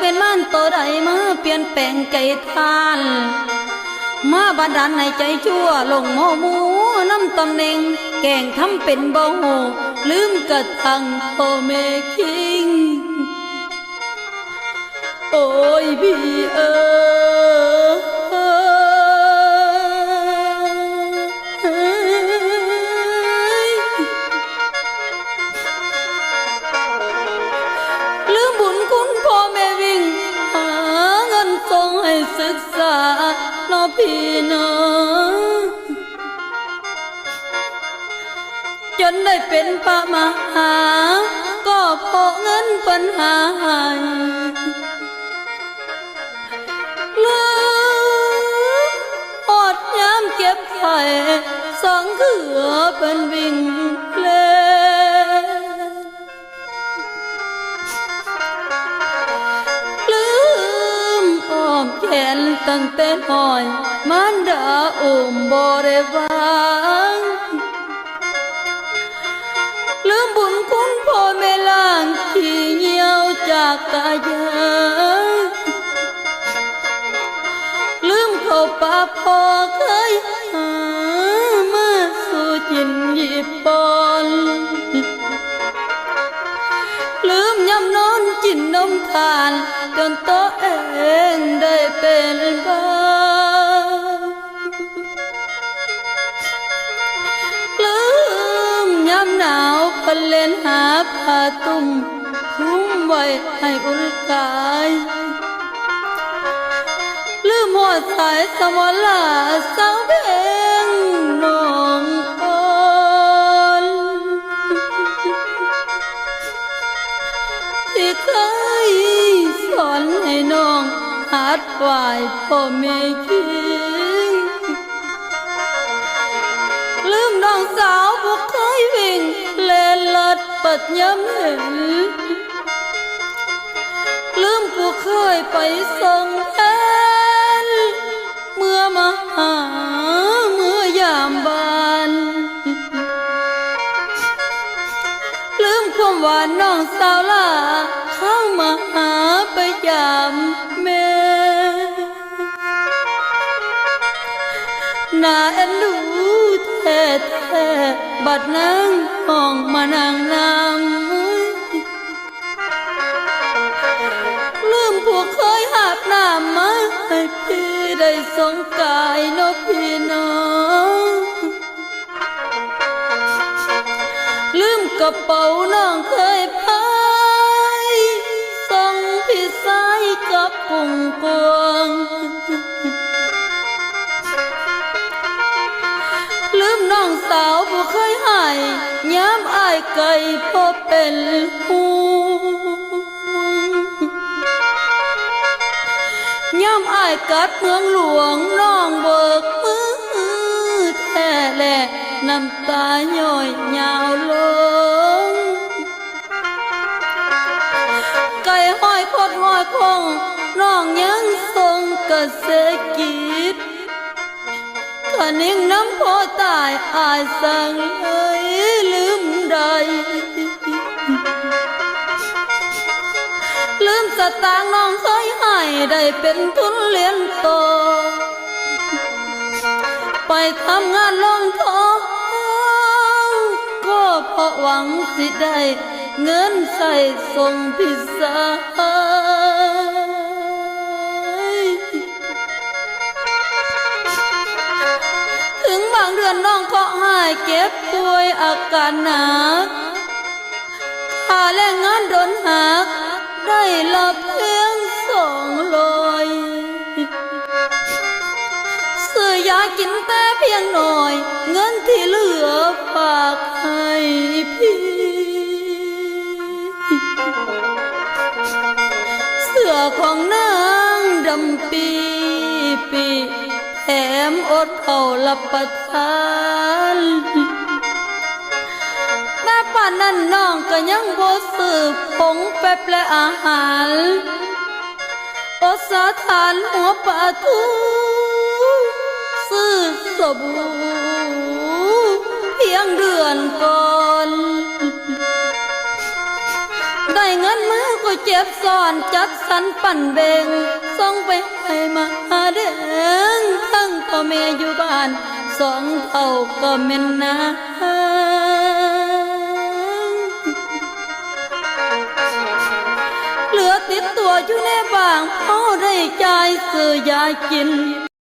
เป็นม่านตัวใดมาเปลี่ยนแปลงใจทานมาบันดาลในใจชั่วลงโมหมูน้ำตำแหน่งแก่งทำเป็นบ่หูลืมกระทังโอแม่คิง โอ้ยพี่เออ ศึกษาเน้อพี่น้องจนได้เป็นพระมหา ก็เพราะเงินปัญหาให้ลืมอดยามเก็บไข่สองเขือเป็นวิ่งเล่ อ้อมแขนตั้งแต่น้อย มันดาอุ้มบ่ได้วางลืมบุญคุณพ่อแม่ล่างที่เหี่ยวจากกายายลืมเข้าป่าพ่อเคยหามาสู่จินหยิบปอนลืมยำนอนกินนมทานจนโต พนเล่นหาผ้าตุ้มคุ้มไว้ให้อุ่นกาย ลืมหัวสายสมอลาสาวเพลงน้องอ่อนที่เคยสอนให้น้องหัดไหวพ่อแม่คิง ปัดย้ำเห็น ลืมผู้เคยไปส่งแทนเมื่อมาหาเมื่อยามบาน ลืมความหวานน้องสาวลาเข้ามาหาไปยามแม่นาเอ็นดูแท้แท้ๆ บัดนั่งห้องมานางนำลืมผู้เคยหาบน้ำมาให้พี่ได้สงกายนอพี่น้องลืมกระเป๋าน้องเคยพายส่งพี่สายกับกุ้งกวง เคยให้ย้ำอายไก่พอเป็นห่วงย้ำอายกัดเมืองหลวง นิ่งน้องยังทรงกระเสกิดขะนิ่งน้ำพอตายอายสั่งเลยลืมใด ลืมสตางค์น้องเคยให้ได้เป็นทุนเรียนโต ไปทำงานลงทองก็เพราะหวังสิได้เงินใส่ส่งพิซซ่า เก็บป่วยอาการหนักค่าแรงงานโดนหัก ได้ละเพียงสองร้อยซื้อยากินแต่เพียงหน่อย เงินที่เหลือฝากให้พี่ เสื้อของนางดำปีปี มอดเอารับประทานแม่ป่านนั้นน้องก็ยังบ่สืบผงแปบและอาหารอดสาทานหัวปลาทูซื้อสบู่ เก็บซ่อนจัดสรรปั่นเบงส่งไปให้มาเด้งทั้งพ่อแม่อยู่บ้านสองเท่าก็เม่นนาเหลือติดตัวอยู่ในบางพอได้ใจซื้อยากิน